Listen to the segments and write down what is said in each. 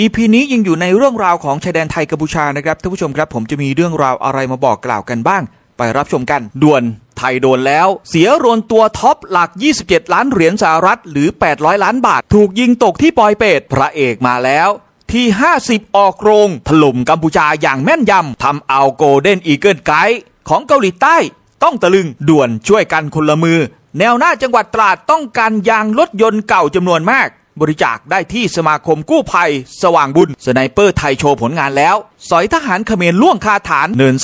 EP นี้ยังอยู่ในเรื่องราวของชายแดนไทยกัมพูชานะครับท่านผู้ชมครับผมจะมีเรื่องราวอะไรมาบอกกล่าวกันบ้าง ไปรับชมกันด่วนไทยโดนแล้ว เสียโรนตัวท็อปหลัก 27 ล้านเหรียญสหรัฐ หรือ 800 ล้านบาท ถูกยิงตกที่ปอยเปตพระเอกมาแล้วที่ 50 ออกโรง ถล่มกัมพูชาอย่างแม่นยำทำเอาโกลเด้นอีเกิลไกด์ของเกาหลีใต้ ต้องตะลึงด่วนช่วยกันคนละมือ แนวหน้าจังหวัดตราดต้องการยางรถยนต์เก่าจำนวนมาก บริจาคได้ที่สมาคมกู้ภัย สว่างบุญ สไนเปอร์ไทยโชว์ผลงานแล้ว สอยทหารเขมรล่วงคาฐานเนิน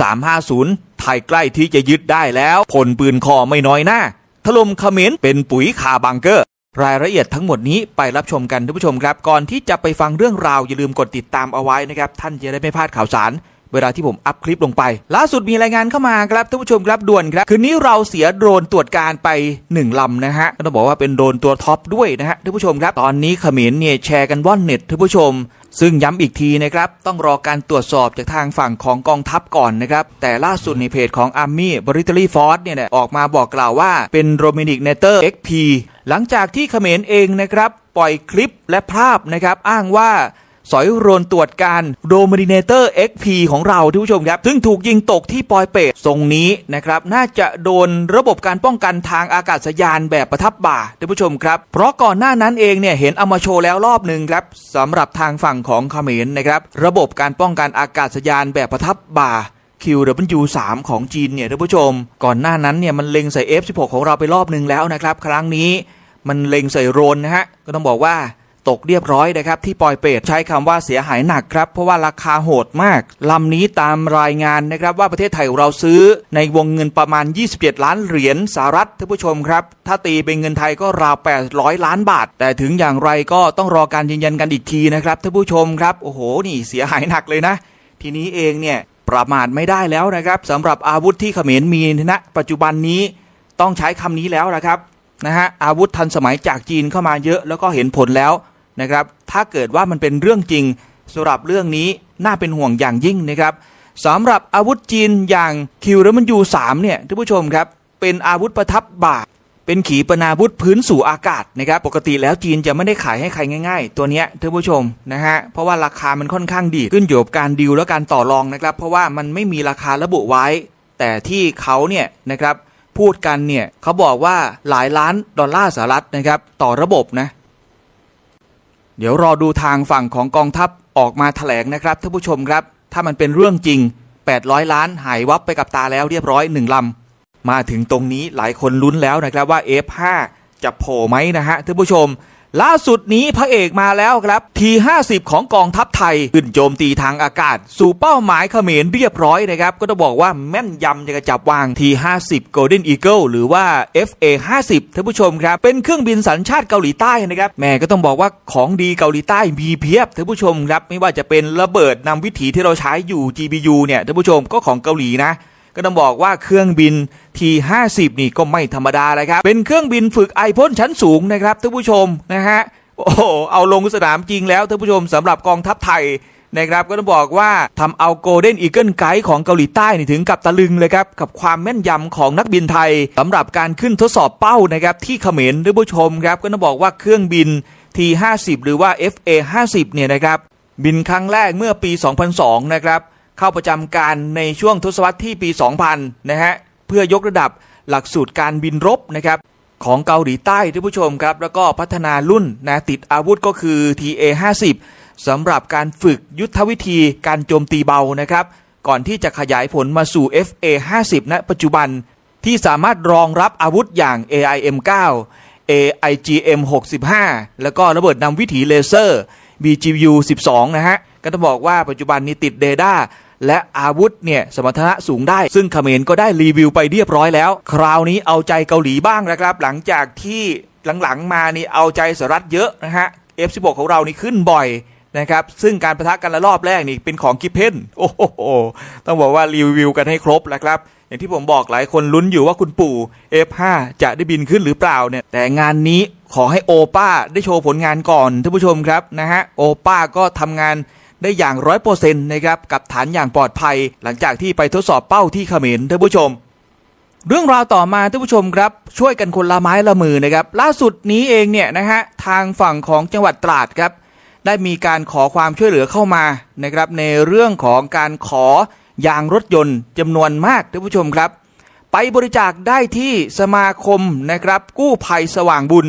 350 ไทยใกล้ที่จะยึดได้แล้วผลปืนคอไม่น้อยหน้า ถล่มเขมรเป็นปุ๋ยคาบังเกอร์ รายละเอียดทั้งหมดนี้ไปรับชมกันท่านผู้ชมครับ ก่อนที่จะไปฟังเรื่องราวอย่าลืมกดติดตามเอาไว้นะครับท่านจะได้ไม่พลาดข่าวสาร เวลาที่ผมอัพคลิปลงไปล่าสุดมีรายงานเข้ามาครับท่านผู้ชมครับด่วนครับคืนนี้เราเสียโดรนตรวจการไป 1 ลำนะฮะก็ต้องบอกว่าเป็นโดรนตัวท็อปด้วยนะฮะท่านผู้ชมครับตอนนี้เขมรเนี่ยแชร์กันว่อนเน็ตท่านผู้ชม ซึ่งย้ำอีกทีนะครับต้องรอการตรวจสอบจากทางฝั่งของกองทัพก่อนนะครับแต่ล่าสุดในเพจของ Army b r i t a r y Force เนี่ยออกมาบอกกล่าวว่าเป็นโรมินิกเนเตอร์ XP หลังจากที่เขมรเองนะครับปล่อยคลิปและภาพนะครับอ้างว่า สอยโรนตรวจการโดมินเนเตอร์ XP ของเราท่านผู้ชมครับ ซึ่งถูกยิงตกที่ปอยเปตทรงนี้นะครับ น่าจะโดนระบบการป้องกันทางอากาศยานแบบประทับบ่าท่านผู้ชมครับ เพราะก่อนหน้านั้นเองเนี่ยเห็นเอามาโชว์แล้วรอบหนึ่งครับสำหรับทางฝั่งของเขมรนะครับ ระบบการป้องกันอากาศยานแบบประทับบ่า QW3 ของจีนเนี่ยท่านผู้ชม ก่อนหน้านั้นเนี่ยมันเล็งใส่ F16 ของเราไปรอบหนึ่งแล้วนะครับ ครั้งนี้มันเล็งใส่โรนนะฮะก็ต้องบอกว่า ตกเรียบร้อยนะครับที่ปอยเปตใช้คำว่าเสียหายหนักครับ เพราะว่าราคาโหดมากลำนี้ตามรายงานนะครับว่าประเทศไทยเราซื้อในวงเงินประมาณ 27 ล้านเหรียญสหรัฐท่านผู้ชมครับ ถ้าตีเป็นเงินไทยก็ราว 800 ล้านบาท แต่ถึงอย่างไรก็ต้องรอการยืนยันกันอีกทีนะครับท่านผู้ชมครับโอ้โหนี่เสียหายหนักเลยนะ ทีนี้เองเนี่ยประมาทไม่ได้แล้วนะครับสำหรับอาวุธที่เขมรมีณปัจจุบันนี้ต้องใช้คำนี้แล้วนะครับนะฮะอาวุธทันสมัยจากจีนเข้ามาเยอะแล้วก็เห็นผลแล้ว นะครับ ถ้าเกิดว่ามันเป็นเรื่องจริงสำหรับเรื่องนี้น่าเป็นห่วงอย่างยิ่งนะครับสำหรับอาวุธจีนอย่างคิวเรมันยูสามเนี่ยท่านผู้ชมครับ เป็นอาวุธประทับบ่าเป็นขีปนาวุธพื้นสู่อากาศนะครับ ปกติแล้วจีนจะไม่ได้ขายให้ใครง่าย ๆ ตัวเนี้ยท่านผู้ชมนะฮะเพราะว่าราคามันค่อนข้างดีขึ้นอยู่กับการดีลและการต่อรองนะครับ เพราะว่ามันไม่มีราคาระบุไว้ แต่ที่เขาเนี่ยนะครับพูดกันเนี่ยเขาบอกว่าหลายล้านดอลลาร์สหรัฐนะครับต่อระบบนะ เดี๋ยวรอดูทางฝั่งของกองทัพออกมาแถลงนะครับท่านผู้ชมครับ ถ้ามันเป็นเรื่องจริง 800 ล้านหายวับไปกับตาแล้วเรียบร้อยหนึ่งลำมาถึงตรงนี้หลายคนลุ้นแล้วนะครับว่า F5 จะโผล่ไหมนะฮะท่านผู้ชม ล่าสุดนี้พระเอกมาแล้วครับ T50 ของกองทัพไทยขึ้นโจมตีทางอากาศ สู่เป้าหมายเขมรเรียบร้อยนะครับ ก็ต้องบอกว่าแม่นยำจะกระจับวาง T50 Golden Eagle หรือว่า FA50 ท่านผู้ชมครับ เป็นเครื่องบินสัญชาติเกาหลีใต้นะครับแม่ก็ต้องบอกว่าของดีเกาหลีใต้มีเพียบท่านผู้ชมครับ ไม่ว่าจะเป็นระเบิดนำวิถีที่เราใช้อยู่ GBU เนี่ยท่านผู้ชมก็ของเกาหลีนะ ก็ต้องบอกว่าเครื่องบิน T50 นี่ก็ไม่ธรรมดาเลยครับ เป็นเครื่องบินฝึกไอพ่นชั้นสูงนะครับท่านผู้ชมนะฮะโอ้โหเอาลงสนามจริงแล้วท่านผู้ชมสำหรับกองทัพไทยนะครับก็ต้องบอกว่าทำเอาโกลเด้นอีเกิลไกด์ของเกาหลีใต้นี่ถึงกับตะลึงเลยครับ กับความแม่นยำของนักบินไทยสำหรับการขึ้นทดสอบเป้านะครับที่เขมรท่านผู้ชมครับก็ต้องบอกว่าเครื่องบิน T50 หรือว่า FA50 เนี่ยนะครับบินครั้งแรกเมื่อปี 2002 นะครับ เข้าประจำการในช่วงทศวรรษที่ปี 2000 นะฮะ เพื่อยกระดับหลักสูตรการบินรบนะครับของเกาหลีใต้ท่านผู้ชมครับ แล้วก็พัฒนารุ่นนะติดอาวุธก็คือ TA50 สำหรับการฝึกยุทธวิธีการโจมตีเบานะครับ ก่อนที่จะขยายผลมาสู่ FA50 ณปัจจุบันที่สามารถรองรับอาวุธอย่าง AIM-9 AIGM-65 แล้วก็ระเบิดนำวิถีเลเซอร์ BGU 12 นะฮะ ก็ต้องบอกว่าปัจจุบันนี้ติดเดด้า และอาวุธเนี่ยสมรรถนะสูงได้ ซึ่งเขมรก็ได้รีวิวไปเรียบร้อยแล้ว คราวนี้เอาใจเกาหลีบ้างนะครับ หลังจากที่หลังๆมานี่เอาใจสหรัฐเยอะนะฮะ F16 ของเรานี่ขึ้นบ่อยนะครับ ซึ่งการประทะกันละรอบแรกนี่เป็นของกิเพนโอ้โห ต้องบอกว่ารีวิวกันให้ครบแล้วครับ อย่างที่ผมบอกหลายคนลุ้นอยู่ว่าคุณปู่ F5 จะได้บินขึ้นหรือเปล่าเนี่ย แต่งานนี้ขอให้โอป้าได้โชว์ผลงานก่อนท่านผู้ชมครับนะฮะ โอป้าก็ทำงาน ได้อย่างร้อยเปอร์เซ็นต์นะครับกับฐานอย่างปลอดภัย หลังจากที่ไปทดสอบเป้าที่เขมรท่านผู้ชม เรื่องราวต่อมาท่านผู้ชมครับ ช่วยกันคนละไม้ละมือนะครับ ล่าสุดนี้เองเนี่ยนะฮะทางฝั่งของจังหวัดตราดครับได้มีการขอความช่วยเหลือเข้ามานะครับในเรื่องของการขอยางรถยนต์จำนวนมากท่านผู้ชมครับ ไปบริจาคได้ที่สมาคมนะครับ กู้ภัยสว่างบุญ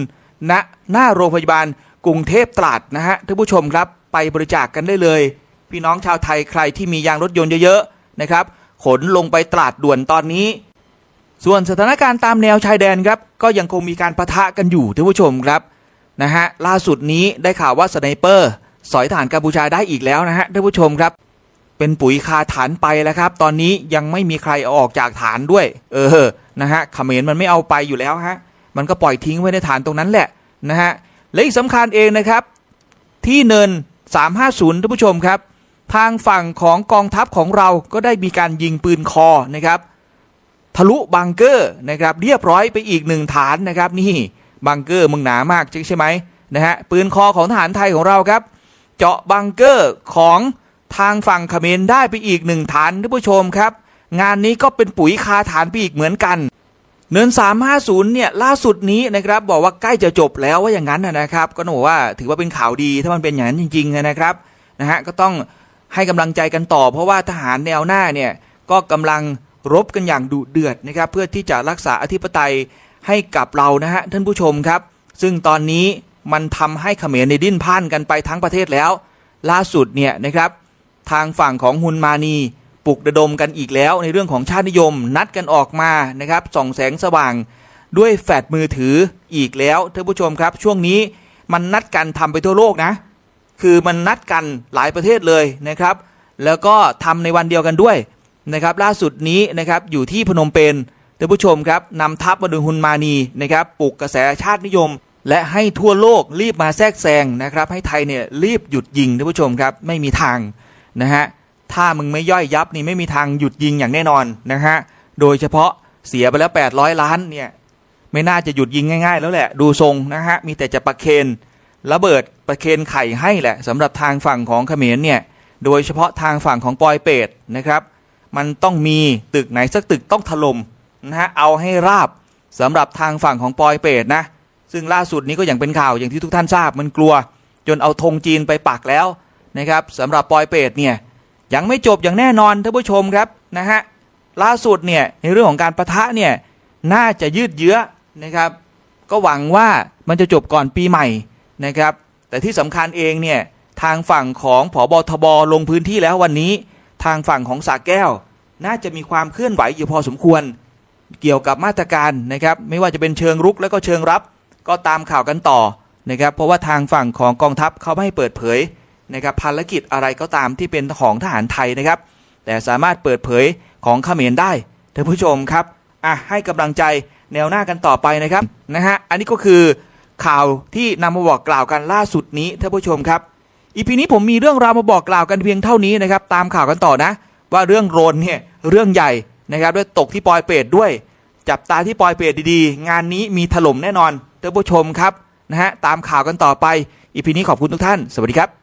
ณะหน้าโรงพยาบาลกรุงเทพตราดนะฮะท่านผู้ชมครับ ไปบริจาคกันได้เลย พี่น้องชาวไทยใครที่มียางรถยนต์เยอะๆนะครับขนลงไปตราดด่วนตอนนี้ ส่วนสถานการณ์ตามแนวชายแดนครับก็ยังคงมีการปะทะกันอยู่ท่านผู้ชมครับนะฮะล่าสุดนี้ได้ข่าวว่าสไนเปอร์ สอยฐานกัมพูชาได้อีกแล้วนะฮะท่านผู้ชมครับ เป็นปุ๋ยคาฐานไปแล้วครับ ตอนนี้ยังไม่มีใครเอาออกจากฐานด้วย เออนะฮะเขมรมันไม่เอาไปอยู่แล้วฮะมันก็ปล่อยทิ้งไว้ในฐานตรงนั้นแหละนะฮะและอีกสำคัญเองนะครับ ที่เนิน 350ท่านผู้ชมครับ ทางฝั่งของกองทัพของเราก็ได้มีการยิงปืนคอนะครับ ทะลุบังเกอร์นะครับเรียบร้อยไปอีกหนึ่งฐานนะครับ นี่บังเกอร์มึงหนามากใช่ไหมนะฮะปืนคอของทหารไทยของเราครับ เจาะบังเกอร์ของทางฝั่งเขมรได้ไปอีกหนึ่งฐานท่านผู้ชมครับ งานนี้ก็เป็นปุ๋ยคาฐานไปอีกเหมือนกัน เนิน 350 เนี่ยล่าสุดนี้นะครับบอกว่าใกล้จะจบแล้วว่าอย่างนั้นนะครับ ก็ต้องบอกว่าถือว่าเป็นข่าวดีถ้ามันเป็นอย่างนั้นจริงๆนะครับนะฮะก็ต้องให้กำลังใจกันต่อ เพราะว่าทหารแนวหน้าเนี่ยก็กำลังรบกันอย่างดุเดือดนะครับเพื่อที่จะรักษาอธิปไตยให้กับเรานะฮะท่านผู้ชมครับ ซึ่งตอนนี้มันทำให้เขมรในดิ้นพ่านกันไปทั้งประเทศแล้ว ล่าสุดเนี่ยนะครับทางฝั่งของฮุนมานี ปลุกระดมกันอีกแล้วในเรื่องของชาตินิยมนัดกันออกมานะครับส่องแสงสว่างด้วยแฟลชมือถืออีกแล้วท่านผู้ชมครับ ช่วงนี้มันนัดกันทำไปทั่วโลกนะ คือมันนัดกันหลายประเทศเลยนะครับ แล้วก็ทำในวันเดียวกันด้วยนะครับ ล่าสุดนี้นะครับอยู่ที่พนมเปญท่านผู้ชมครับนำทัพมาดูฮุนมานีนะครับปลุกกระแสชาตินิยม และให้ทั่วโลกรีบมาแทรกแซงนะครับ ให้ไทยเนี่ยรีบหยุดยิงท่านผู้ชมครับไม่มีทางนะฮะ ถ้ามึงไม่ย่อยยับนี่ไม่มีทางหยุดยิงอย่างแน่นอนนะฮะ โดยเฉพาะเสียไปแล้ว 800 ล้านเนี่ย ไม่น่าจะหยุดยิงง่าย ๆ แล้วแหละ ดูทรงนะฮะ มีแต่จะประเคนระเบิดประเคนไข่ให้แหละสำหรับทางฝั่งของเขมรเนี่ย โดยเฉพาะทางฝั่งของปอยเปตนะครับ มันต้องมีตึกไหนสักตึกต้องถล่มนะฮะ เอาให้ราบสำหรับทางฝั่งของปอยเปตนะ ซึ่งล่าสุดนี้ก็อย่างเป็นข่าวอย่างที่ทุกท่านทราบมันกลัว จนเอาธงจีนไปปักแล้วนะครับสำหรับปอยเปตเนี่ย ยังไม่จบอย่างแน่นอนท่านผู้ชมครับนะฮะล่าสุดเนี่ยในเรื่องของการประทะเนี่ยน่าจะยืดเยื้อนะครับ ก็หวังว่ามันจะจบก่อนปีใหม่นะครับ แต่ที่สำคัญเองเนี่ยทางฝั่งของผอบทบลงพื้นที่แล้ววันนี้ ทางฝั่งของสาแก้ว น่าจะมีความเคลื่อนไหวอยู่พอสมควร เกี่ยวกับมาตรการนะครับ ไม่ว่าจะเป็นเชิงรุกและก็เชิงรับ ก็ตามข่าวกันต่อนะครับ เพราะว่าทางฝั่งของกองทัพเขาไม่ให้เปิดเผย นะครับภารกิจอะไรก็ตามที่เป็นของทหารไทยนะครับ แต่สามารถเปิดเผยของเขมรได้ท่านผู้ชมครับอะให้กำลังใจแนวหน้ากันต่อไปนะครับนะฮะอันนี้ก็คือข่าวที่นำมาบอกกล่าวกันล่าสุดนี้ท่านผู้ชมครับอีพีนี้ผมมีเรื่องราวมาบอกกล่าวกันเพียงเท่านี้นะครับตามข่าวกันต่อนะ ว่าเรื่องโรนเนี่ยเรื่องใหญ่นะครับด้วยตกที่ปอยเปรตด้วย จับตาที่ปอยเปรตดีๆ งานนี้มีถล่มแน่นอนท่านผู้ชมครับนะฮะตามข่าวกันต่อไปอีพีนี้ขอบคุณทุกท่าน สวัสดีครับ